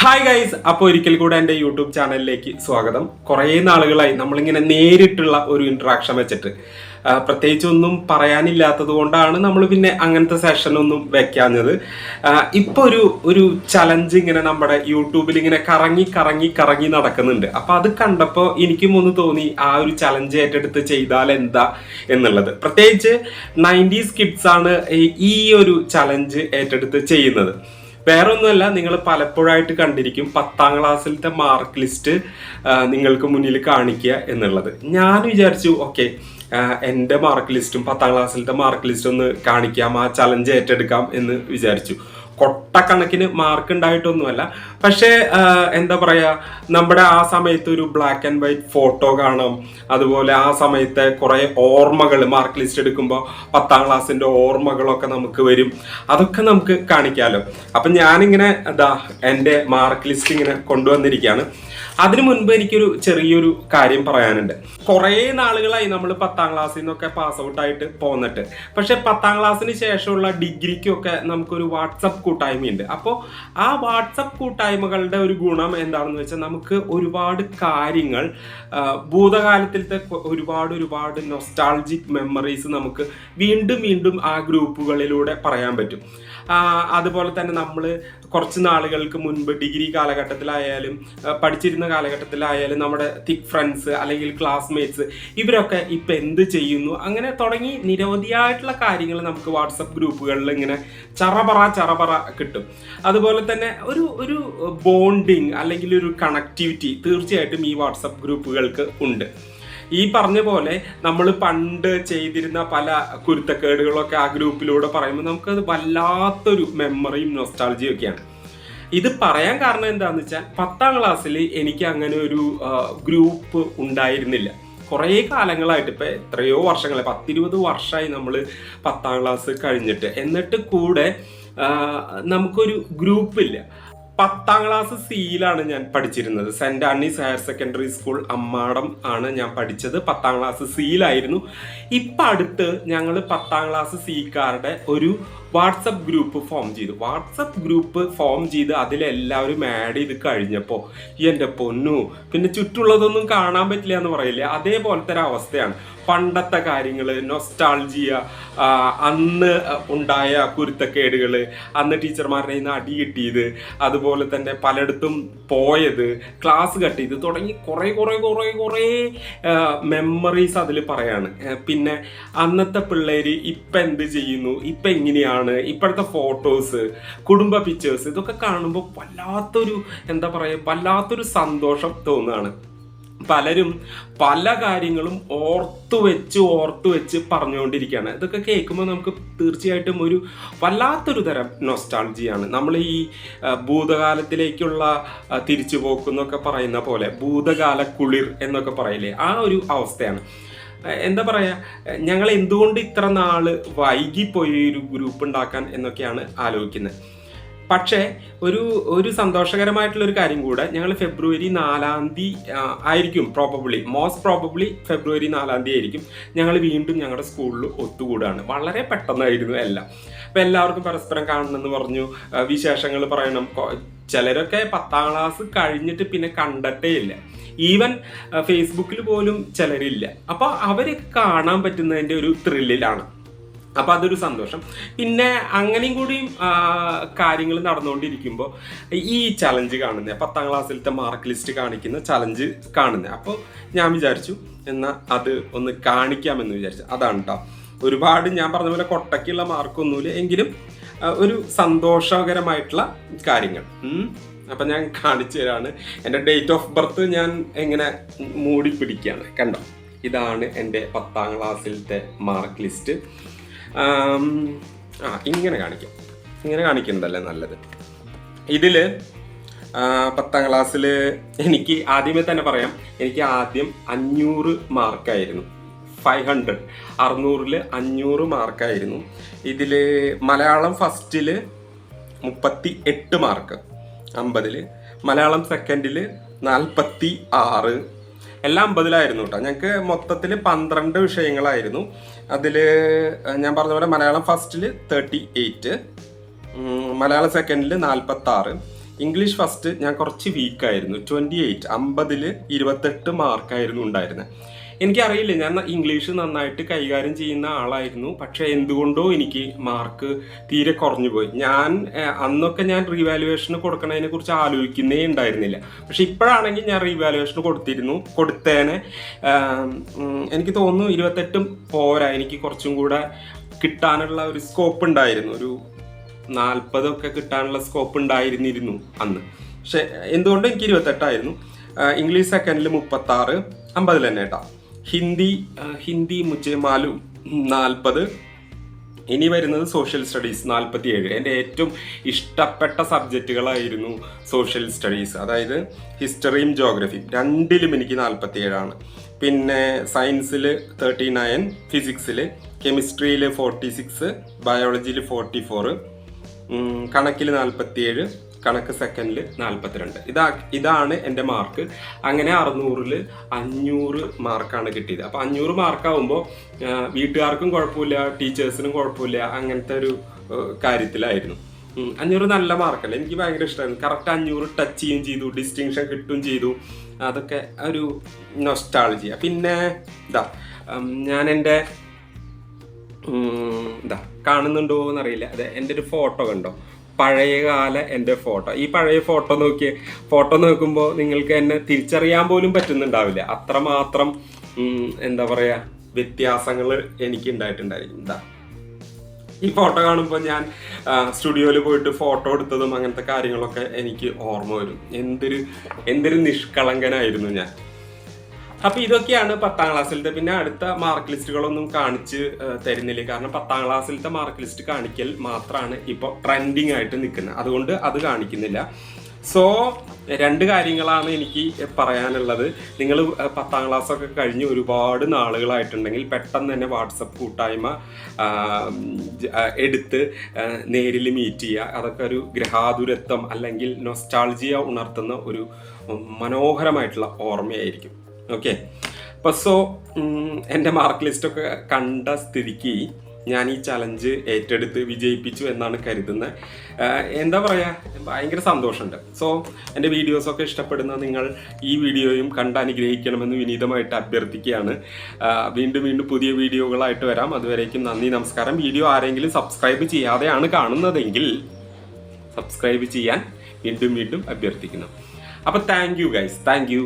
Hi guys അപ്പോൾ ഒരിക്കൽ കൂടെ എന്റെ യൂട്യൂബ് ചാനലിലേക്ക് സ്വാഗതം. കുറേ നാളുകളായി നമ്മളിങ്ങനെ നേരിട്ടുള്ള ഒരു ഇൻട്രാക്ഷൻ വെച്ചിട്ട്. പ്രത്യേകിച്ചൊന്നും പറയാനില്ലാത്തത് കൊണ്ടാണ് നമ്മൾ പിന്നെ അങ്ങനത്തെ സെഷനൊന്നും വെക്കാഞ്ഞത്. ഇപ്പോൾ ഇപ്പൊ ഒരു ഒരു ചലഞ്ച് ഇങ്ങനെ നമ്മുടെ യൂട്യൂബിൽ ഇങ്ങനെ കറങ്ങി കറങ്ങി കറങ്ങി നടക്കുന്നുണ്ട്. അപ്പൊ അത് കണ്ടപ്പോൾ എനിക്കും ഒന്ന് തോന്നി ആ ഒരു ചലഞ്ച് ഏറ്റെടുത്ത് ചെയ്താൽ എന്താ എന്നുള്ളത്. പ്രത്യേകിച്ച് നയന്റീസ് കിഡ്സാണ് ഈ ഒരു ചലഞ്ച് ഏറ്റെടുത്ത് ചെയ്യുന്നത്. വേറെ ഒന്നുമല്ല നിങ്ങൾ പലപ്പോഴായിട്ട് കണ്ടിരിക്കും പത്താം ക്ലാസ്സിലത്തെ മാർക്ക് ലിസ്റ്റ് നിങ്ങൾക്ക് മുന്നിൽ കാണിക്കുക എന്നുള്ളത്. ഞാൻ വിചാരിച്ചു ഓക്കെ എന്റെ മാർക്ക് ലിസ്റ്റും പത്താം ക്ലാസ്സിലത്തെ മാർക്ക് ലിസ്റ്റ് ഒന്ന് കാണിക്കാം ആ ചലഞ്ച് ഏറ്റെടുക്കാം എന്ന് വിചാരിച്ചു. കൊട്ടക്കണക്കിന് മാർക്ക് ഉണ്ടായിട്ടൊന്നുമല്ല. പക്ഷേ എന്താ പറയുക നമ്മുടെ ആ സമയത്ത് ഒരു ബ്ലാക്ക് ആൻഡ് വൈറ്റ് ഫോട്ടോ കാണാം. അതുപോലെ ആ സമയത്തെ കുറേ ഓർമ്മകൾ മാർക്ക് ലിസ്റ്റ് എടുക്കുമ്പോൾ പത്താം ക്ലാസ്സിന്റെ ഓർമ്മകളൊക്കെ നമുക്ക് വരും. അതൊക്കെ നമുക്ക് കാണിക്കാമല്ലോ അപ്പൊ ഞാനിങ്ങനെ എന്താ എന്റെ മാർക്ക് ലിസ്റ്റ് ഇങ്ങനെ കൊണ്ടുവന്നിരിക്കുകയാണ് അതിനു മുൻപ് എനിക്കൊരു ചെറിയൊരു കാര്യം പറയാനുണ്ട്. കുറേ നാളുകളായി നമ്മൾ പത്താം ക്ലാസ്സിൽ നിന്നൊക്കെ പാസ് ഔട്ട് ആയിട്ട് പോന്നിട്ട്. പക്ഷെ പത്താം ക്ലാസ്സിന് ശേഷമുള്ള ഡിഗ്രിക്കൊക്കെ നമുക്കൊരു വാട്സപ്പ് കൂട്ടായ്മയുണ്ട്. അപ്പോൾ ആ വാട്സപ്പ് കൂട്ടായ്മകളുടെ ഒരു ഗുണം എന്താണെന്ന് വെച്ചാൽ നമുക്ക് ഒരുപാട് കാര്യങ്ങൾ ഭൂതകാലത്തിലത്തെ ഒരുപാട് ഒരുപാട് നൊസ്റ്റാൾജിക് മെമ്മറീസ് നമുക്ക് വീണ്ടും വീണ്ടും ആ ഗ്രൂപ്പുകളിലൂടെ പറയാൻ പറ്റും. അതുപോലെ തന്നെ നമ്മൾ കുറച്ച് നാളുകൾക്ക് മുൻപ് ഡിഗ്രി കാലഘട്ടത്തിലായാലും ആ, കാലഘട്ടത്തിലായാലും നമ്മുടെ തിക് ഫ്രണ്ട്സ് അല്ലെങ്കിൽ ക്ലാസ്മേറ്റ്സ് ഇവരൊക്കെ ഇപ്പം എന്ത് ചെയ്യുന്നു? അങ്ങനെ തുടങ്ങി നിരവധിയായിട്ടുള്ള കാര്യങ്ങൾ നമുക്ക് വാട്സപ്പ് ഗ്രൂപ്പുകളിൽ ഇങ്ങനെ ചറപറ ചറപറ കിട്ടും. അതുപോലെ തന്നെ ഒരു ഒരു ബോണ്ടിങ് അല്ലെങ്കിൽ ഒരു കണക്ടിവിറ്റി തീർച്ചയായിട്ടും ഈ വാട്സപ്പ് ഗ്രൂപ്പുകൾക്ക് ഉണ്ട്. ഈ പറഞ്ഞ പോലെ നമ്മൾ പണ്ട് ചെയ്തിരുന്ന പല കുരുത്തക്കേടുകളൊക്കെ ആ ഗ്രൂപ്പിലൂടെ പറയുമ്പോൾ നമുക്കത് വല്ലാത്തൊരു മെമ്മറിയും നൊസ്റ്റാൾജിയും ഒക്കെയാണ്. ഇത് പറയാൻ കാരണം എന്താണെന്ന് വെച്ചാൽ പത്താം ക്ലാസ്സിൽ എനിക്ക് അങ്ങനെ ഒരു ഗ്രൂപ്പ് ഉണ്ടായിരുന്നില്ല. കുറേ കാലങ്ങളായിട്ട് ഇപ്പം എത്രയോ വർഷങ്ങൾ പത്തിരുപത് വർഷമായി നമ്മൾ പത്താം ക്ലാസ് കഴിഞ്ഞിട്ട്. എന്നിട്ട് കൂടെ നമുക്കൊരു ഗ്രൂപ്പില്ല പത്താം ക്ലാസ് സിയിലാണ് ഞാൻ പഠിച്ചിരുന്നത്. Saint Anne's higher secondary school Ammadam ആണ് ഞാൻ പഠിച്ചത്. പത്താം ക്ലാസ് സിയിലായിരുന്നു ഇപ്പം അടുത്ത് ഞങ്ങൾ പത്താം ക്ലാസ് സിക്കാരുടെ ഒരു വാട്സപ്പ് ഗ്രൂപ്പ് ഫോം ചെയ്തു. വാട്സപ്പ് ഗ്രൂപ്പ് ഫോം ചെയ്ത് അതിലെല്ലാവരും ആഡ് ചെയ്ത് കഴിഞ്ഞപ്പോൾ എന്റെ പൊന്നു പിന്നെ ചുറ്റുള്ളതൊന്നും കാണാൻ പറ്റില്ല എന്ന് പറയില്ലേ? അതേപോലത്തെ ഒരു അവസ്ഥയാണ് പണ്ടത്തെ കാര്യങ്ങൾ നൊസ്റ്റാൾജിയ അന്ന് ഉണ്ടായ കുരുത്തക്കേടുകൾ അന്ന് ടീച്ചർമാരുടെ നിന്ന് അടി കിട്ടിയത് അതുപോലെ തന്നെ പലയിടത്തും പോയത് ക്ലാസ് കട്ട് ചെയ്ത് തുടങ്ങി കുറേ കുറേ കുറേ കുറേ മെമ്മറീസ് അതിൽ പറയാണ്. പിന്നെ അന്നത്തെ പിള്ളേർ ഇപ്പം എന്ത് ചെയ്യുന്നു ഇപ്പം എങ്ങനെയാണ് ഇപ്പോഴത്തെ ഫോട്ടോസ് കുടുംബ പിക്ചേഴ്സ് ഇതൊക്കെ കാണുമ്പോൾ വല്ലാത്തൊരു എന്താ പറയുക വല്ലാത്തൊരു സന്തോഷം തോന്നുകയാണ് പലരും പല കാര്യങ്ങളും ഓർത്തു വെച്ച് ഓർത്തു വെച്ച് പറഞ്ഞുകൊണ്ടിരിക്കുകയാണ്. ഇതൊക്കെ കേൾക്കുമ്പോൾ നമുക്ക് തീർച്ചയായിട്ടും ഒരു വല്ലാത്തൊരു തരം നൊസ്റ്റാൾജിയാണ് നമ്മൾ ഈ ഭൂതകാലത്തിലേക്കുള്ള തിരിച്ചു തിരിച്ചുപോക്കെന്നൊക്കെ പറയുന്ന പോലെ ഭൂതകാല കുളിർ എന്നൊക്കെ പറയില്ലേ ആ ഒരു അവസ്ഥയാണ്. എന്താ പറയുക ഞങ്ങൾ എന്തുകൊണ്ട് ഇത്ര നാൾ വൈകിപ്പോയി ഒരു ഗ്രൂപ്പ് ഉണ്ടാക്കാൻ എന്നൊക്കെയാണ് ആലോചിക്കുന്നത്. പക്ഷേ ഒരു ഒരു സന്തോഷകരമായിട്ടുള്ള ഒരു കാര്യം കൂടെ. ഞങ്ങൾ ഫെബ്രുവരി നാലാം തീയതി ആയിരിക്കും പ്രോബബ്ലി മോസ്റ്റ് പ്രോബബ്ലി ഫെബ്രുവരി നാലാം തീയതി ആയിരിക്കും. ഞങ്ങൾ വീണ്ടും ഞങ്ങളുടെ സ്കൂളിൽ ഒത്തുകൂടാണ്. വളരെ പെട്ടെന്നായിരുന്നു എല്ലാം. അപ്പം എല്ലാവർക്കും പരസ്പരം കാണണമെന്ന് പറഞ്ഞു. വിശേഷങ്ങൾ പറയണം. ചിലരൊക്കെ പത്താം ക്ലാസ് കഴിഞ്ഞിട്ട് പിന്നെ കണ്ടിട്ടേ ഇല്ല. ഈവൻ ഫേസ്ബുക്കിൽ പോലും ചിലരില്ല. അപ്പോൾ അവരെ കാണാൻ പറ്റുന്നതിന്റെ ഒരു ത്രില്ലിലാണ് അപ്പൊ അതൊരു സന്തോഷം. പിന്നെ അങ്ങനെയും കൂടിയും കാര്യങ്ങൾ നടന്നുകൊണ്ടിരിക്കുമ്പോൾ ഈ ചലഞ്ച് കാണുന്നത് പത്താം ക്ലാസ്സിലത്തെ മാർക്ക് ലിസ്റ്റ് കാണിക്കുന്ന ചലഞ്ച് കാണുന്നത് അപ്പോൾ ഞാൻ വിചാരിച്ചു എന്നാൽ അത് ഒന്ന് കാണിക്കാമെന്ന് വിചാരിച്ചു. അതാണ് കേട്ടോ ഒരുപാട് ഞാൻ പറഞ്ഞ പോലെ കൊട്ടയ്ക്കുള്ള മാർക്കൊന്നുമില്ല എങ്കിലും ഒരു സന്തോഷകരമായിട്ടുള്ള കാര്യങ്ങൾ. അപ്പം ഞാൻ കാണിച്ചു തരാണ്. എന്റെ ഡേറ്റ് ഓഫ് ബർത്ത് ഞാൻ എങ്ങനെ മൂടി പിടിക്കുകയാണ് കണ്ടോ? ഇതാണ് എന്റെ പത്താം ക്ലാസ്സിലത്തെ മാർക്ക് ലിസ്റ്റ് ആം, ഇങ്ങനെ കാണിക്കാം. ഇങ്ങനെ കാണിക്കുന്നതല്ലേ നല്ലത്. ഇതിൽ പത്താം ക്ലാസ്സിൽ എനിക്ക് ആദ്യമേ തന്നെ പറയാം എനിക്ക് ആദ്യം അഞ്ഞൂറ് മാർക്കായിരുന്നു. ഫൈവ് ഹൺഡ്രഡ് അറുന്നൂറിൽ അഞ്ഞൂറ് മാർക്കായിരുന്നു. ഇതിൽ മലയാളം ഫസ്റ്റിൽ മുപ്പത്തി എട്ട് മാർക്ക്. അമ്പതിൽ മലയാളം സെക്കൻഡിൽ നാൽപ്പത്തി ആറ് എല്ലാം അമ്പതിലായിരുന്നു കേട്ടോ ഞങ്ങൾക്ക് മൊത്തത്തിൽ പന്ത്രണ്ട് വിഷയങ്ങളായിരുന്നു. അതിൽ ഞാൻ പറഞ്ഞ പോലെ മലയാളം ഫസ്റ്റിൽ തേർട്ടി എയ്റ്റ് മലയാളം സെക്കൻഡിൽ നാൽപ്പത്തി ആറ് ഇംഗ്ലീഷ് ഫസ്റ്റ് ഞാൻ കുറച്ച് വീക്കായിരുന്നു ട്വന്റി എയ്റ്റ് അമ്പതിൽ ഇരുപത്തെട്ട് മാർക്കായിരുന്നു ഉണ്ടായിരുന്നത് എനിക്കറിയില്ല. ഞാൻ ഇംഗ്ലീഷ് നന്നായിട്ട് കൈകാര്യം ചെയ്യുന്ന ആളായിരുന്നു. പക്ഷേ എന്തുകൊണ്ടോ എനിക്ക് മാർക്ക് തീരെ കുറഞ്ഞു പോയി. ഞാൻ അന്നൊക്കെ ഞാൻ റീവാലുവേഷന് കൊടുക്കണതിനെ കുറിച്ച് ആലോചിക്കുന്നേ ഉണ്ടായിരുന്നില്ല. പക്ഷെ ഇപ്പോഴാണെങ്കിൽ ഞാൻ റീവാലുവേഷന് കൊടുത്തിരുന്നു. കൊടുത്തേനെ എനിക്ക് തോന്നുന്നു ഇരുപത്തെട്ടും പോരാ. എനിക്ക് കുറച്ചും കൂടെ കിട്ടാനുള്ള ഒരു സ്കോപ്പ് ഉണ്ടായിരുന്നു. ഒരു നാൽപ്പതൊക്കെ കിട്ടാനുള്ള സ്കോപ്പ് ഉണ്ടായിരുന്നിരുന്നു അന്ന്. പക്ഷെ എന്തുകൊണ്ട് എനിക്ക് ഇരുപത്തെട്ടായിരുന്നു. ഇംഗ്ലീഷ് സെക്കൻഡിൽ മുപ്പത്താറ് അമ്പതിൽ തന്നെ കേട്ടോ. ഹിന്ദി ഹിന്ദി ഹിന്ദി മുജമാലു നാൽപ്പത്. ഇനി വരുന്നത് സോഷ്യൽ സ്റ്റഡീസ് നാൽപ്പത്തി ഏഴ് എന്റെ ഏറ്റവും ഇഷ്ടപ്പെട്ട സബ്ജക്റ്റുകളായിരുന്നു സോഷ്യൽ സ്റ്റഡീസ് അതായത് ഹിസ്റ്ററിയും ജോഗ്രഫിയും രണ്ടിലും എനിക്ക് നാൽപ്പത്തി ഏഴാണ് പിന്നെ സയൻസിൽ തേർട്ടി നയൻ ഫിസിക്സിൽ കെമിസ്ട്രിയിൽ ഫോർട്ടി സിക്സ് ബയോളജിയിൽ ഫോർട്ടി ഫോറ് കണക്കിൽ നാൽപ്പത്തിയേഴ്. കണക്ക് സെക്കൻഡിൽ നാൽപ്പത്തിരണ്ട് ഇതാ ഇതാണ് എന്റെ മാർക്ക്. അങ്ങനെ അറുന്നൂറിൽ അഞ്ഞൂറ് മാർക്കാണ് കിട്ടിയത്. അപ്പോൾ അഞ്ഞൂറ് മാർക്കാവുമ്പോൾ വീട്ടുകാർക്കും കുഴപ്പമില്ല ടീച്ചേഴ്സിനും കുഴപ്പമില്ല അങ്ങനത്തെ ഒരു കാര്യത്തിലായിരുന്നു. അഞ്ഞൂറ് നല്ല മാർക്കല്ല? എനിക്ക് ഭയങ്കര ഇഷ്ടമായിരുന്നു കറക്റ്റ് അഞ്ഞൂറ് ടച്ച് ചെയ്യുകയും ചെയ്തു ഡിസ്റ്റിങ്ഷൻ കിട്ടുകയും ചെയ്തു. അതൊക്കെ ഒരു നൊസ്റ്റാളജിയ പിന്നെ ഇതാ ഞാൻ എന്റെ ഇതാ കാണുന്നുണ്ടോ എന്നറിയില്ല അതെ എന്റെ ഒരു ഫോട്ടോ കണ്ടോ? പഴയകാല എന്റെ ഫോട്ടോ. ഈ പഴയ ഫോട്ടോ നോക്കിയ ഫോട്ടോ നോക്കുമ്പോൾ നിങ്ങൾക്ക് എന്നെ തിരിച്ചറിയാൻ പോലും പറ്റുന്നുണ്ടാവില്ല. അത്രമാത്രം എന്താ പറയുക വ്യത്യാസങ്ങൾ എനിക്ക് ഉണ്ടായിട്ടുണ്ടായിരിക്കും എന്താ ഈ ഫോട്ടോ കാണുമ്പോൾ ഞാൻ സ്റ്റുഡിയോയിൽ പോയിട്ട് ഫോട്ടോ എടുത്തതും അങ്ങനത്തെ കാര്യങ്ങളൊക്കെ എനിക്ക് ഓർമ്മ വരും. എന്തൊരു എന്തൊരു നിഷ്കളങ്കനായിരുന്നു ഞാൻ. അപ്പൊ ഇതൊക്കെയാണ് പത്താം ക്ലാസ്സിലത്തെ. പിന്നെ അടുത്ത മാർക്ക് ലിസ്റ്റുകളൊന്നും കാണിച്ച് തരുന്നില്ല. കാരണം പത്താം ക്ലാസ്സിലത്തെ മാർക്ക് ലിസ്റ്റ് കാണിക്കൽ മാത്രമാണ് ഇപ്പോൾ ട്രെൻഡിങ് ആയിട്ട് നിൽക്കുന്നത് അതുകൊണ്ട് അത് കാണിക്കുന്നില്ല. സോ രണ്ട് കാര്യങ്ങളാണ് എനിക്ക് പറയാനുള്ളത്. നിങ്ങൾ പത്താം ക്ലാസ് ഒക്കെ കഴിഞ്ഞ് ഒരുപാട് നാളുകളായിട്ടുണ്ടെങ്കിൽ പെട്ടെന്ന് തന്നെ വാട്സപ്പ് കൂട്ടായ്മ എടുത്ത് നേരിൽ മീറ്റ് ചെയ്യുക. അതൊക്കെ ഒരു ഗ്രഹാതുരത്വം അല്ലെങ്കിൽ നൊസ്റ്റാൾജിയ ഉണർത്തുന്ന ഒരു മനോഹരമായിട്ടുള്ള ഓർമ്മയായിരിക്കും. ഓക്കെ അപ്പോൾ സോ എന്റെ മാർക്ക് ലിസ്റ്റ് ഒക്കെ കണ്ട സ്ഥിതിക്ക് ഞാൻ ഈ ചലഞ്ച് ഏറ്റെടുത്ത് വിജയിപ്പിച്ചു എന്നാണ് കരുതുന്നത് എന്താ പറയുക ഭയങ്കര സന്തോഷമുണ്ട്. സോ എന്റെ വീഡിയോസൊക്കെ ഇഷ്ടപ്പെടുന്ന നിങ്ങൾ ഈ വീഡിയോയും കണ്ട് അനുഗ്രഹിക്കണമെന്ന് വിനീതമായിട്ട് അഭ്യർത്ഥിക്കുകയാണ്. വീണ്ടും വീണ്ടും പുതിയ വീഡിയോകളായിട്ട് വരാം. അതുവരേക്കും നന്ദി നമസ്കാരം. വീഡിയോ ആരെങ്കിലും സബ്സ്ക്രൈബ് ചെയ്യാതെയാണ് കാണുന്നതെങ്കിൽ സബ്സ്ക്രൈബ് ചെയ്യാൻ വീണ്ടും വീണ്ടും അഭ്യർത്ഥിക്കുന്നു. അപ്പോൾ thank you guys thank you